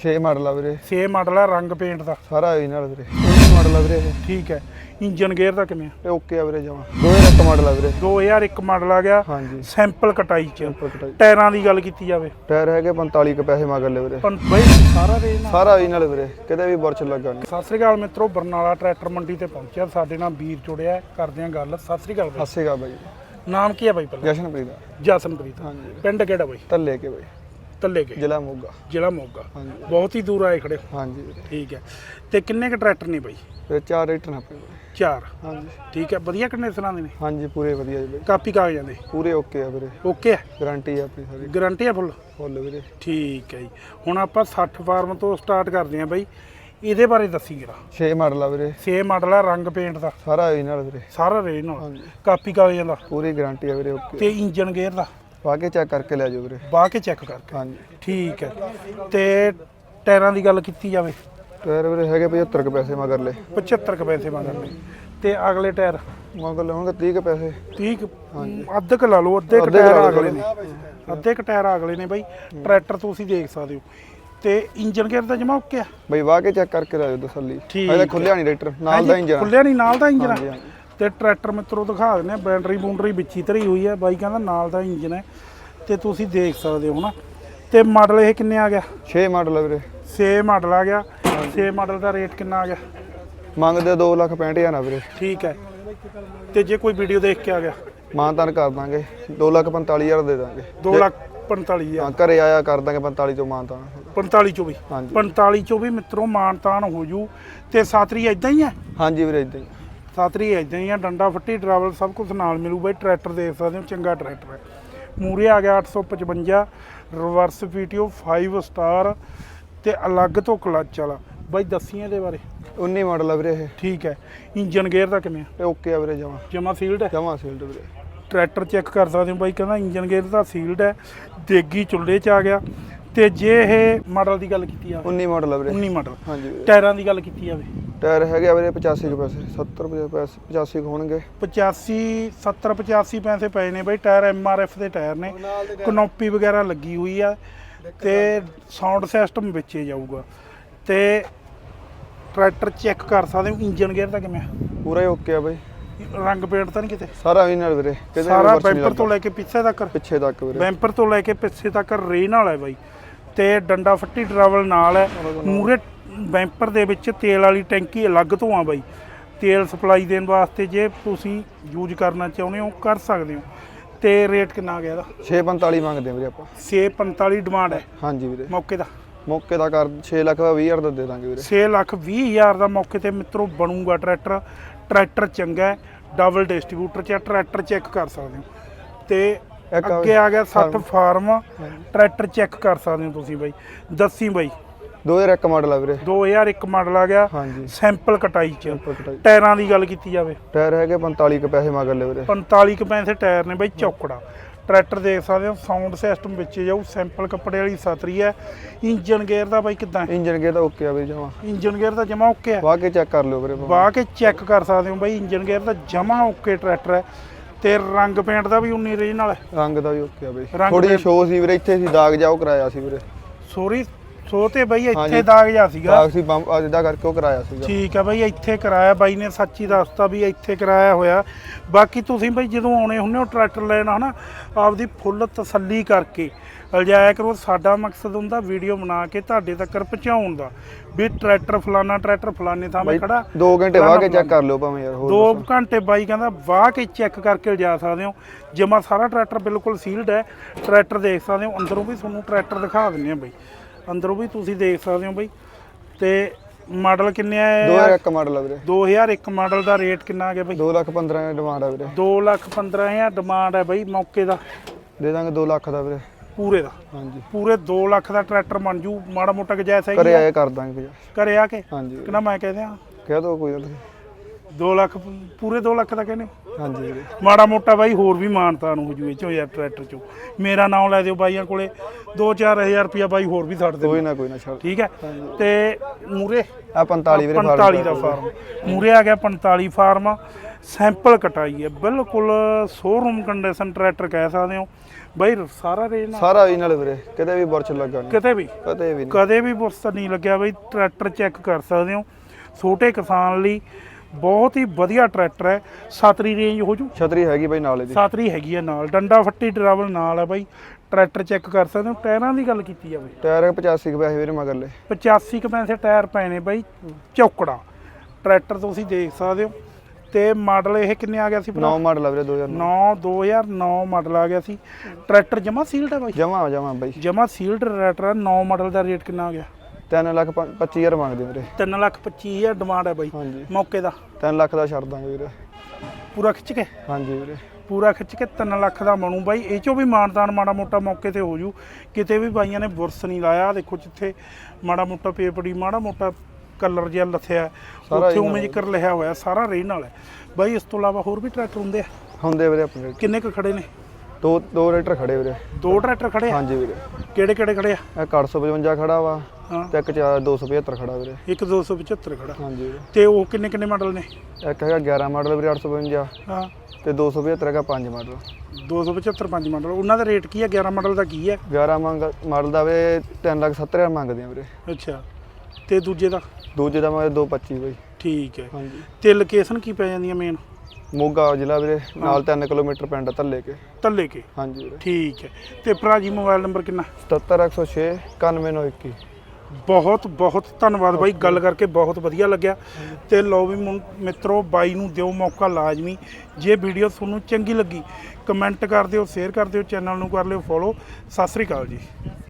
6 model ਆ ਵੀਰੇ। ਛੇ ਮਾਡਲ ਆ ਰੰਗ ਪੇਂਟ ਦਾ। ਸਾਰਾ ਇਹ ਨਾਲ ਵੀਰੇ। ਇਹ ਮਾਡਲ ਆ ਵੀਰੇ ਇਹ। ਠੀਕ ਹੈ। ਇੰਜਨ ਗੇਅਰ ਦਾ ਕਿਵੇਂ ਆ? ਇਹ ਓਕੇ ਆ ਵੀਰੇ ਜਮਾ। 2001 ਮਾਡਲ ਆ ਵੀਰੇ। 2001 ਮਾਡਲ ਆ ਗਿਆ। ਹਾਂਜੀ। ਸੈਂਪਲ ਕਟਾਈ ਚ। ਸਿੰਪਲ ਕਟਾਈ। ਟਾਇਰਾਂ ਦੀ ਗੱਲ ਕੀਤੀ ਜਾਵੇ। ਟਾਇਰ ਹੈਗੇ 45 ਕ ਪੈਸੇ ਮਗਰ ਲੈ ਵੀਰੇ। ਪਰ ਬਈ ਸਾਰਾ ਰੇਂਜ ਨਾਲ। ਸਾਰਾ ਇਹ ਨਾਲ ਵੀਰੇ। ਕਿਤੇ ਵੀ ਬੁਰਚ ਲੱਗਾ ਨਹੀਂ। ਸਤਿ ਸ੍ਰੀ ਅਕਾਲ ਮਿੱਤਰੋ ਬਰਨਾਲਾ ਟਰੈਕਟਰ ਮੰਡੀ ਤੇ ਪਹੁੰਚਿਆ। ਸਾਡੇ ਨਾਲ ਵੀਰ ਜੁੜਿਆ ਹੈ, ਕਰਦੇ ਆਂ ਗੱਲ। ਸਤਿ ਸ੍ਰੀ ਅਕਾਲ ਬਾਈ। ਹੱਸੇਗਾ ਬਾਈ। ਨਾਮ ਕੀ ਹੈ ਬਾਈ ਪਹਿਲਾਂ? ਜਸ਼ਨਪ੍ਰੀਤ ਦਾ ਜਸਨਪ੍ਰੀਤ। ਹਾਂਜੀ। ਪਿੰਡ ਕਿਹੜਾ ਬਾਈ? ਧੱਲੇ ਕੇ ਬਾਈ। ਤੱਲੇ ਕੇ ਜ਼ਿਲ੍ਹਾ ਮੋਗਾ। ਜ਼ਿਲ੍ਹਾ ਮੋਗਾ। ਹਾਂਜੀ। ਬਹੁਤ ਹੀ ਦੂਰ ਆਏ ਖੜੇ ਹੋ। ਹਾਂਜੀ। ਵੀਰੇ ਠੀਕ ਹੈ। ਤੇ ਕਿੰਨੇ ਕ ਟਰੈਕਟਰ ਨੇ ਬਾਈ? ਤੇ ਚਾਰ ਰੇਟਰ ਨਾ ਪਏ ਚਾਰ। ਹਾਂਜੀ। ਠੀਕ ਹੈ। ਵਧੀਆ ਕੰਡੀਸ਼ਨਾਂ ਦੇ ਨੇ? ਹਾਂਜੀ ਪੂਰੇ ਵਧੀਆ ਜੀ ਬਾਈ। ਕਾਪੀ ਕਾਗਜ਼ਾਂ ਦੇ ਪੂਰੇ ਓਕੇ ਆ ਵੀਰੇ। ਓਕੇ ਹੈ ਗਾਰੰਟੀ ਆ ਆਪਣੀ ਸਾਰੀ। ਗਾਰੰਟੀ ਹੈ ਫੁੱਲ? ਫੁੱਲ ਵੀਰੇ। ਠੀਕ ਹੈ ਜੀ। ਹੁਣ ਆਪਾਂ 60 ਫਾਰਮ ਤੋਂ ਸਟਾਰਟ ਕਰਦੇ ਆਂ ਬਾਈ। ਇਹਦੇ ਬਾਰੇ ਦੱਸੀ ਜਰਾ। 6 ਮਾਡਲ ਆ ਵੀਰੇ। ਛੇ ਮਾਡਲ ਆ ਰੰਗ ਪੇਂਟ ਦਾ। ਸਾਰਾ ਇਹ ਨਾਲ ਵੀਰੇ। ਸਾਰਾ ਰੇਂਜ ਨਾਲ। ਹਾਂਜੀ। ਕਾਪੀ ਕਾਗਜ਼ਾਂ ਦਾ। ਪੂਰੀ ਗਾਰੰਟੀ ਆ ਵੀਰੇ ਓਕੇ। ਤੇ ਇੰਜਨ ਗੇਅਰ ਦਾ। ਪਾ ਕੇ ਚੈੱਕ ਕਰਕੇ ਲੈ ਜਾਓ ਵੀਰੇ। ਬਾਹ ਕੇ ਚੈੱਕ ਕਰਕੇ। ਹਾਂਜੀ। ਠੀਕ ਹੈ। ਤੇ ਟਾਇਰਾਂ ਦੀ ਗੱਲ ਕੀਤੀ ਜਾਵੇ? ਟਾਇਰ ਵੀਰੇ ਹੈਗੇ 75 ਕ ਪੈਸੇ ਮਗਰ ਲੈ 75 ਕੁ ਪੈਸੇ ਮੰਗਦੇ ਤੇ ਅਗਲੇ ਟਾਇਰ? ਮਗਰ ਲਵਾਂਗੇ 30 ਕ ਪੈਸੇ। 30 ਕੁ, ਅੱਧ ਕ ਲਾ ਲਓ ਅੱਧੇ ਕ ਅੱਧੇ ਟਾਇਰ ਲਾ ਲਓ ਅਗਲੇ ਨੇ। ਅੱਧੇ ਕ ਟਾਇਰ ਅਗਲੇ ਨੇ ਬਾਈ। ਟਰੈਕਟਰ ਤੁਸੀਂ ਦੇਖ ਸਕਦੇ ਹੋ। ਤੇ ਇੰਜਨ ਗੇਅਰ ਦਾ ਜਮਾ ਓਕੇ ਆ? ਬਈ ਵਾਹ ਕੇ ਚੈੱਕ ਕਰਕੇ ਲੈ ਜਾਓ ਤਸੱਲੀ। ਠੀਕ ਹਜੇ ਖੁੱਲਿਆ ਨਹੀਂ ਰੇਟਰ ਨਾਲ ਦਾ ਇੰਜਨ ਖੁੱਲਿਆ ਨਹੀਂ ਨਾਲ ਦਾ ਇੰਜਨ ਹਾਂਜੀ, ਆ ਹਾਂਜੀ। ਤੇ ਟਰੈਕਟਰ ਮਿੱਤਰੋ ਦਿਖਾ ਦਿੰਦੇ ਆ ਬੈਟਰੀ ਬੂੰਡਰੀ ਵਿੱਚੀ ਧਰੀ ਹੋਈ ਹੈ। ਬਾਈ ਕਹਿੰਦਾ ਨਾਲ ਦਾ ਇੰਜਨ ਹੈ ਤੇ ਤੁਸੀਂ ਦੇਖ ਸਕਦੇ ਹੋ ਨਾ ਤੇ ਮਾਡਲ ਇਹ ਕਿੰਨੇ ਆ ਗਿਆ? 6 ਮਾਡਲ ਆ ਵੀਰੇ। 6 ਮਾਡਲ ਆ ਗਿਆ। 6 ਮਾਡਲ ਦਾ ਰੇਟ ਕਿੰਨਾ ਆ ਗਿਆ? ਮੰਗਦੇ 2 ਲੱਖ 65 ਹਜ਼ਾਰ ਆ ਵੀਰੇ। ਠੀਕ ਹੈ। ਤੇ ਜੇ ਕੋਈ ਵੀਡੀਓ ਦੇਖ ਕੇ ਆ ਗਿਆ? ਮਾਨਤਾਨ ਕਰ ਦਾਂਗੇ। 2 ਲੱਖ 45 ਹਜ਼ਾਰ ਦੇ ਦਾਂਗੇ। 2 ਲੱਖ 45 ਹਾਂ ਘਰੇ ਆਇਆ ਕਰ ਦਾਂਗੇ 45 ਤੋਂ। ਮਾਨਤਾਨ 45 ਚੋਂ ਵੀ। ਹਾਂਜੀ। 45 ਚੋਂ ਵੀ ਮਿੱਤਰੋ ਮਾਨਤਾਨ ਹੋ ਜੂ। ਤੇ ਸਾਤਰੀ ਇਦਾਂ ਹੀ ਹੈ? ਹਾਂਜੀ ਵੀਰੇ ਇਦਾਂ ਹੀ। ਸਾਤਰੀ ਇਦਾਂ ਹੀ ਆ ਡੰਡਾ ਫੱਟੀ ਡਰਾਵਲ ਸਭ ਕੁਝ ਨਾਲ ਮਿਲੂ ਬਾਈ ਟਰੈਕਟਰ ਦੇਖ ਸਕਦੇ ਹੋ ਚੰਗਾ ਟਰੈਕਟਰ ਹੈ। ਮੂਰੇ ਆ ਗਿਆ 855 ਰਿਵਰਸ ਪੀਟੀਓ 5 ਸਟਾਰ ਤੇ ਅਲੱਗ ਤੋਂ ਕਲੱਚ ਵਾਲਾ। ਬਾਈ ਦੱਸੀ ਇਹਦੇ ਬਾਰੇ? 19 ਮਾਡਲ ਆ ਵੀਰੇ ਇਹ। ਠੀਕ ਹੈ ਇੰਜਨ ਗੇਅਰ ਦਾ ਕਿਵੇਂ ਆ? ਇਹ ਓਕੇ ਆ ਵੀਰੇ ਜਮਾ। ਜਮਾ ਸੀਲਡ ਹੈ? ਜਮਾ ਸੀਲਡ ਵੀਰੇ। ਟਰੈਕਟਰ ਚੈੱਕ ਕਰ ਸਕਦੇ ਹੋ ਬਾਈ ਕਹਿੰਦਾ ਇੰਜਨ ਗੇਅਰ ਦਾ ਸੀਲਡ ਹੈ ਦੇਗੀ ਚੁੱਲ੍ਹੇ 'ਚ ਆ ਗਿਆ। ਤੇ ਜੇ ਇਹ ਮਾਡਲ ਦੀ ਗੱਲ ਕੀਤੀ ਜਾਵੇ 19 ਮਾਡਲ ਆ ਵੀਰੇ। 19 ਮਾਡਲ। ਹਾਂਜੀ। ਵੀਰੇ ਟਾਇਰਾਂ ਦੀ ਗੱਲ ਕੀਤੀ ਜਾਵੇ। ਟਾਇਰ ਹੈਗੇ ਆ ਵੀਰੇ 85 ਕੁ ਪੈਸੇ 70 ਪੈਸੇ 85 ਕੁ ਹੋਣਗੇ। 85 70 85 ਪੈਸੇ ਪਏ ਨੇ ਬਈ ਟਾਇਰ ਐਫ ਦੇ ਟਾਇਰ ਨੇ। ਕਨੋਪੀ ਵਗੈਰਾ ਲੱਗੀ ਹੋਈ ਆ ਤੇ ਸਾਊਂਡ ਸਿਸਟਮ ਵਿੱਚ ਜਾਊਗਾ। ਤੇ ਟਰੈਕਟਰ ਚੈੱਕ ਕਰ ਸਕਦੇ ਹੋ ਇੰਜਨ ਗੇਅਰ ਦਾ ਕਿਵੇਂ ਆ? ਪੂਰਾ ਹੀ ਓਕੇ ਆ ਬਾਈ। ਰੰਗ ਪੇਂਟ ਤਾਂ ਨਹੀਂ ਕਿਤੇ? ਸਾਰਾ ਇਹ ਨਾਲ ਵੀਰੇ ਕਿਤੇ ਵੀ ਸਾਰਾ ਬੁਰਸ਼ ਨਹੀਂ ਬੈਂਪਰ ਤੋਂ ਲੱਗਾ। ਲੈ ਕੇ ਪਿੱਛੇ ਤੱਕ। ਪਿੱਛੇ ਤੱਕ ਵੀਰੇ। ਬੈਂਪਰ ਤੋਂ ਲੈ ਕੇ ਪਿੱਛੇ ਤੱਕ ਰੇਨ ਵਾਲਾ ਹੈ ਬਾਈ। ਤੇ ਡੰਡਾ ਫੱਟੀ ਟਰੈਵਲ ਨਾਲ ਹੈ ਮੂਰੇ ਬੈਂਪਰ ਦੇ ਵਿੱਚ ਤੇਲ ਵਾਲੀ ਟੈਂਕੀ ਅਲੱਗ ਤੋਂ ਆ ਬਾਈ। ਤੇਲ ਸਪਲਾਈ ਦੇਣ ਵਾਸਤੇ ਜੇ ਤੁਸੀਂ ਯੂਜ਼ ਕਰਨਾ ਚਾਹੁੰਦੇ ਹੋ ਕਰ ਸਕਦੇ ਹੋ। ਤੇ ਰੇਟ ਕਿੰਨਾ ਆ ਗਿਆ ਇਹਦਾ? 645 ਮੰਗਦੇ ਆ ਵੀਰੇ ਆਪਾਂ। 645 ਡਿਮਾਂਡ ਹੈ। ਹਾਂਜੀ ਵੀਰੇ। ਮੌਕੇ ਦਾ? ਮੌਕੇ ਦਾ ਕਰ 6 ਲੱਖ ਦਾ 20 ਹਜ਼ਾਰ ਦਾ ਦੇ ਦਾਂਗੇ ਵੀਰੇ। 6 ਲੱਖ 20 ਹਜ਼ਾਰ ਦਾ ਮੌਕੇ ਤੇ ਮਿੱਤਰੋ ਬਣੂਗਾ ਟਰੈਕਟਰ ਟਰੈਕਟਰ ਚੰਗਾ ਡਬਲ ਡਿਸਟ੍ਰੀਬਿਊਟਰ ਚ ਟਰੈਕਟਰ ਚੈੱਕ ਕਰ ਸਕਦੇ ਹੋ। ਤੇ ਅੱਗੇ ਆ ਗਿਆ 60 ਫਾਰਮ ਟਰੈਕਟਰ ਚੈੱਕ ਕਰ ਸਕਦੇ ਹੋ ਤੁਸੀਂ ਬਾਈ। ਦੱਸੀ ਬਾਈ। 2001 ਮਾਡਲ ਆ ਵੀਰੇ। 2001 ਮਾਡਲ ਆ ਗਿਆ। ਸੈਂਪਲ ਕਟਾਈ ਚ। ਟਾਇਰਾਂ ਦੀ ਗੱਲ ਕੀਤੀ ਜਾਵੇ। ਟਾਇਰ ਹੈਗੇ 45 ਕੁ ਪੈਸੇ ਮਗਰ ਲੈ ਵੀਰੇ। 45 ਕੁ ਪੈਸੇ ਟਾਇਰ ਨੇ ਬਾਈ ਚੌਕੜਾ। ਟਰੈਕਟਰ ਦੇਖ ਸਕਦੇ ਹੋ ਸਾਊਂਡ ਸਿਸਟਮ ਵਿੱਚ ਜਾਊ ਸੈਂਪਲ ਕੱਪੜੇ ਵਾਲੀ ਸਤਰੀ ਹੈ। ਇੰਜਨ ਗੇਅਰ ਦਾ ਬਾਈ ਕਿਦਾਂ ਇੰਜਨ ਗੇਅਰ ਦਾ ਓਕੇ ਆ ਵੀਰੇ ਜਮਾ। ਇੰਜਨ ਗੇਅਰ ਦਾ ਜਮਾ ਓਕੇ ਹੈ। ਵਾਹ ਕੇ ਚੈੱਕ ਕਰ ਲਿਓ ਵੀਰੇ। ਵਾਹ ਕੇ ਚੈੱਕ ਕਰ ਸਕਦੇ ਹੋ ਬਾਈ ਇੰਜਨ ਗੇਅਰ ਦਾ ਜਮਾ ਓਕੇ ਟਰੈਕਟਰ ਹੈ। ਤੇ ਰੰਗ ਪੇਂਟ ਦਾ ਵੀ 19 ਰੇਂਜ ਨਾਲ ਹੈ। ਰੰਗ ਦਾ ਵੀ ਓਕੇ ਆ ਬਈ। ਰੰਗ ਥੋੜੀ ਸ਼ੋਅ ਸੀ ਵੀਰੇ ਇੱਥੇ ਸੀ ਦਾਗ ਜਾਓ ਕਰਾਇਆ ਸੀ ਵੀਰੇ। ਸੋਰੀ ਸੋ ਤੇ ਬਾਈ ਇੱਥੇ ਹਾਂਜੀ। ਦਾਗ ਜਾ ਸੀਗਾ। ਦਾਗ ਸੀ ਬੰਪ ਜਿੱਦਾਂ ਕਰਕੇ ਉਹ ਕਰਾਇਆ ਸੀਗਾ। ਠੀਕ ਹੈ ਬਾਈ ਇੱਥੇ ਕਰਾਇਆ। ਬਾਈ ਨੇ ਸੱਚੀ ਦੱਸਤਾ ਵੀ ਇੱਥੇ ਕਰਾਇਆ ਹੋਇਆ। ਬਾਕੀ ਤੁਸੀਂ ਬਾਈ ਜਦੋਂ ਆਉਣੇ ਹੁੰਦੇ ਹੋ ਟਰੈਕਟਰ ਲੈਣ ਹਨਾ ਆਪਦੀ ਫੁੱਲ ਤਸੱਲੀ ਕਰਕੇ। ਲਜਾਇਆ ਕਰੋ ਸਾਡਾ ਮਕਸਦ ਹੁੰਦਾ ਵੀਡੀਓ ਬਣਾ ਕੇ ਤੁਹਾਡੇ ਤੱਕ ਪਹੁੰਚਾਉਣ ਦਾ। ਵੀ ਟਰੈਕਟਰ ਫਲਾਨਾ ਟਰੈਕਟਰ ਫਲਾਨੇ ਥਾਂ ਬਾਈ ਖੜਾ। 2 ਘੰਟੇ ਵਾਹ ਕੇ ਚੈੱਕ ਕਰ ਲਿਓ ਭਾਵੇਂ ਯਾਰ ਹੋਰ ਦੋ ਦੱਸੋ। ਘੰਟੇ ਬਾਈ ਕਹਿੰਦਾ ਵਾਹ ਕੇ ਚੈੱਕ ਕਰਕੇ ਲਿਜਾ ਸਕਦੇ ਹੋ। ਜਮਾ ਸਾਰਾ ਟਰੈਕਟਰ ਬਿਲਕੁਲ ਸੀਲਡ ਹੈ। ਟਰੈਕਟਰ ਦੇਖ ਸਕਦੇ ਹੋ ਅੰਦਰੋਂ ਵੀ ਤੁਹਾਨੂੰ ਟਰੈਕਟਰ ਦਿਖਾ ਦਿੰਦੇ ਆ ਬਾਈ। ਅੰਦਰੋਂ ਵੀ ਤੁਸੀਂ ਦੇਖ ਸਕਦੇ ਹੋ ਬਾਈ। ਤੇ ਮਾਡਲ ਕਿੰਨੇ ਆ? 2001 ਮਾਡਲ ਆ ਵੀਰੇ। 2001 ਮਾਡਲ ਦਾ ਰੇਟ ਕਿੰਨਾ ਆ ਗਿਆ ਬਾਈ? 2 ਲੱਖ 15 ਦੀ ਡਿਮਾਂਡ ਆ ਵੀਰੇ। 2 ਲੱਖ 15 ਹਜ਼ਾਰ ਡਿਮਾਂਡ ਹੈ ਬਾਈ ਮੌਕੇ ਦਾ। ਦੇ ਦਾਂਗੇ 2 ਲੱਖ ਦਾ ਵੀਰੇ। ਪੂਰੇ ਦਾ? ਹਾਂਜੀ। ਪੂਰੇ 2 ਲੱਖ ਦਾ ਟਰੈਕਟਰ ਬਣ ਜੂ। ਮਾੜਾ ਮੋਟਾ ਗੁਜਾਇਸ਼ ਹੈ ਘਰੇ ਆਏ ਕਰ ਦਾਂਗੇ ਵੀਰੇ ਘਰੇ ਆ ਕੇ? ਹਾਂਜੀ। ਕਿੰਨਾ ਮੈਂ ਕਹਿੰਦੇ ਆ ਕਹਿ ਦੋ ਕੋਈ ਗੱਲ ਨਹੀਂ 2 ਲੱਖ ਪੂਰੇ 2 ਲੱਖ ਦਾ ਕਹਿੰਦੇ। ਹਾਂਜੀ। ਵੀਰੇ ਮਾੜਾ ਮੋਟਾ ਬਾਈ ਹੋਰ ਵੀ ਮਾਨਤਾ ਨੂੰ ਹੋ ਜੂ ਇਹ ਚੋਂ ਯਾਰ ਟਰੈਕਟਰ ਚੋਂ। ਮੇਰਾ ਨਾਮ ਲੈ ਦਿਓ ਬਾਈਆਂ ਕੋਲੇ। 2-4000 ਰੁਪਿਆ ਬਾਈ ਹੋਰ ਵੀ ਛੱਡ ਦੇ ਕੋਈ ਨਾ ਕੋਈ ਨਾ ਛੱਡ। ਠੀਕ ਹੈ? ਤੇ ਮੂਰੇ? ਆ 45 ਵੀਰੇ 45 ਦਾ ਫਾਰਮ। ਮੂਰੇ ਆ ਗਿਆ 45 ਫਾਰਮ। ਸੈਂਪਲ ਕਟਾਈ ਹੈ। ਬਿਲਕੁਲ ਸ਼ੋਰੂਮ ਕੰਡੀਸ਼ਨ ਟਰੈਕਟਰ ਕਹਿ ਸਕਦੇ ਹੋ। ਬਾਈ ਸਾਰਾ ਰੇਨ ਸਾਰਾ ਹੀ ਨਾਲ ਵੀਰੇ ਕਿਤੇ ਵੀ ਬੁਰਚ ਲੱਗਾ ਨਹੀਂ। ਕਿਤੇ ਵੀ। ਕਦੇ ਵੀ ਕਦੇ ਵੀ ਬੁਰਸ ਨਹੀਂ ਲੱਗਿਆ ਬਈ ਟਰੈਕਟਰ ਚੈੱਕ ਕਰ ਸਕਦੇ ਹੋ। ਛੋਟੇ ਕਿਸਾਨ ਲਈ ਬਹੁਤ ਹੀ ਵਧੀਆ ਟਰੈਕਟਰ ਹੈ। ਸਤਰੀ ਰੇਂਜ ਹੋ ਜੂ। ਛਤਰੀ ਹੈਗੀ ਬਾਈ ਨਾਲ ਇਹਦੀ। ਸਤਰੀ ਹੈਗੀ ਆ ਨਾਲ। ਡੰਡਾ ਫੱਟੀ ਡਰਾਵਲ ਨਾਲ ਆ ਬਾਈ। ਟਰੈਕਟਰ ਚੈੱਕ ਕਰ ਸਕਦੇ ਹੋ। ਟਾਇਰਾਂ ਦੀ ਗੱਲ ਕੀਤੀ ਜਾਵੇ। ਟਾਇਰ 85 ਕੁ ਪੈਸੇ ਵੀਰੇ ਮਗਰਲੇ। 85 ਕੁ ਪੈਸੇ ਟਾਇਰ ਪਏ ਨੇ ਬਾਈ। ਚੌਕੜਾ। ਟਰੈਕਟਰ ਤੁਸੀਂ ਦੇਖ ਸਕਦੇ ਹੋ। ਤੇ ਮਾਡਲ ਇਹ ਕਿੰਨੇ ਆ ਗਿਆ ਸੀ? 9 ਮਾਡਲ ਆ ਵੀਰੇ 2009 9 2009 ਮਾਡਲ ਆ ਗਿਆ ਸੀ। ਟਰੈਕਟਰ ਜਮਾ ਸੀਲਡ ਹੈ ਬਾਈ? ਜਮਾ ਜਮਾ ਬਾਈ। ਜਮਾ ਸੀਲਡ ਟਰੈਕਟਰ 9 ਮਾਡਲ ਦਾ ਰੇਟ ਕਿੰਨਾ ਆ ਗਿਆ? 3 ਲੱਖ 25000 ਮੰਗਦੇ ਵੀਰੇ। 3 ਲੱਖ 25000 ਡਿਮਾਂਡ ਹੈ ਬਾਈ ਹਾਂਜੀ। ਮੌਕੇ ਦਾ। 3 ਲੱਖ ਦਾ ਛੱਡ ਦਾਂਗੇ ਵੀਰੇ। ਪੂਰਾ ਖਿੱਚ ਕੇ? ਹਾਂਜੀ ਵੀਰੇ। ਪੂਰਾ ਖਿੱਚ ਕੇ 3 ਲੱਖ ਦਾ ਬਣੂ ਬਾਈ। ਇਹ ਚੋਂ ਵੀ ਮਾਨਦਾਨ ਮਾੜਾ ਮੋਟਾ ਮੌਕੇ ਤੇ ਹੋ ਜੂ। ਕਿਤੇ ਵੀ ਬਾਈਆਂ ਨੇ ਬੁਰਸ ਨਹੀਂ ਲਾਇਆ। ਦੇਖੋ ਜਿੱਥੇ ਮਾੜਾ ਮੋਟਾ ਪੇਪੜੀ ਮਾੜਾ ਮੋਟਾ ਕਲਰ ਜਿਹਾ ਲੱਥਿਆ। ਉੱਥੇ ਉਵੇਂ ਜ਼ਿਕਰ ਲਿਖਿਆ ਹੋਇਆ। ਸਾਰਾ ਰੇਨ ਨਾਲ ਹੈ। ਬਾਈ ਇਸ ਤੋਂ ਇਲਾਵਾ ਹੋਰ ਵੀ ਟਰੈਕਟਰ ਹੁੰਦੇ ਆ? ਹੁੰਦੇ ਵੀਰੇ ਆਪਣੇ। ਕਿੰਨੇ ਕੁ ਖੜੇ ਨੇ? ਦੋ ਦੋ ਰੇਟਰ ਖੜੇ ਵੀਰੇ। ਦੋ ਟਰੈਕਟਰ ਖੜੇ ਆ? ਹਾਂਜੀ ਵੀਰੇ। ਕਿਹੜੇ ਕਿਹੜੇ ਖੜੇ ਆ? ਇਹ 455 ਖੜਾ ਵਾ ਹਾਂ। ਤੇ ਇੱਕ 275 ਖੜਾ ਵੀਰੇ। ਇੱਕ 275 ਖੜਾ। ਹਾਂਜੀ ਵੀਰੇ। ਤੇ ਉਹ ਕਿੰਨੇ ਕਿੰਨੇ ਮਾਡਲ ਨੇ? ਇੱਕ ਹੈਗਾ 11 ਮਾਡਲ ਵੀਰੇ 852 ਹਾਂ। ਤੇ 275 ਹੈਗਾ 5 ਮਾਡਲ। 275 ਪੰਜ ਮਾਡਲ। ਉਹਨਾਂ ਦਾ ਰੇਟ ਕੀ ਹੈ 11 ਮਾਡਲ ਦਾ ਕੀ ਹੈ 11 ਮੰਗ ਮਾਡਲ ਦਾ ਵੀਰੇ 3 ਲੱਖ 70 ਹਜ਼ਾਰ ਮੰਗਦੇ ਆ ਵੀਰੇ। ਅੱਛਾ। ਤੇ ਦੂਜੇ ਦਾ? ਦੂਜੇ ਦਾ ਮੈਂ 225 ਬਾਈ। ਠੀਕ ਹੈ। ਹਾਂਜੀ। ਤੇ ਲੋਕੇਸ਼ਨ ਕੀ ਪੈ ਜਾਂਦੀ ਹੈ ਮੇਨ ਮੋਗਾ ਜ਼ਿਲ੍ਹਾ ਵੀਰੇ ਨਾਲ 3 ਕਿਲੋਮੀਟਰ ਪਿੰਡ ਆ ਧੱਲੇ ਕੇ। ਤੱਲੇ ਕੇ? ਹਾਂਜੀ ਵੀਰੇ। ਠੀਕ ਹੈ। ਤੇ ਭਰਾ ਜੀ ਮੋਬਾਈਲ ਨੰਬਰ ਕਿੰਨਾ? 77106 91921 ਬਹੁਤ ਬਹੁਤ ਧੰਨਵਾਦ ਬਾਈ ਗੱਲ ਕਰਕੇ ਬਹੁਤ ਵਧੀਆ ਲੱਗਿਆ। ਤੇ ਲਓ ਵੀ ਮੁੰ- ਮਿੱਤਰੋ ਬਾਈ ਨੂੰ ਦਿਓ ਮੌਕਾ ਲਾਜ਼ਮੀ। ਜੇ ਵੀਡੀਓ ਤੁਹਾਨੂੰ ਚੰਗੀ ਲੱਗੀ ਕਮੈਂਟ ਕਰ ਦਿਓ ਸ਼ੇਅਰ ਕਰ ਦਿਓ ਚੈਨਲ ਨੂੰ ਕਰ ਲਿਓ ਫੋਲੋ। ਸਤਿ ਸ੍ਰੀ ਅਕਾਲ ਜੀ।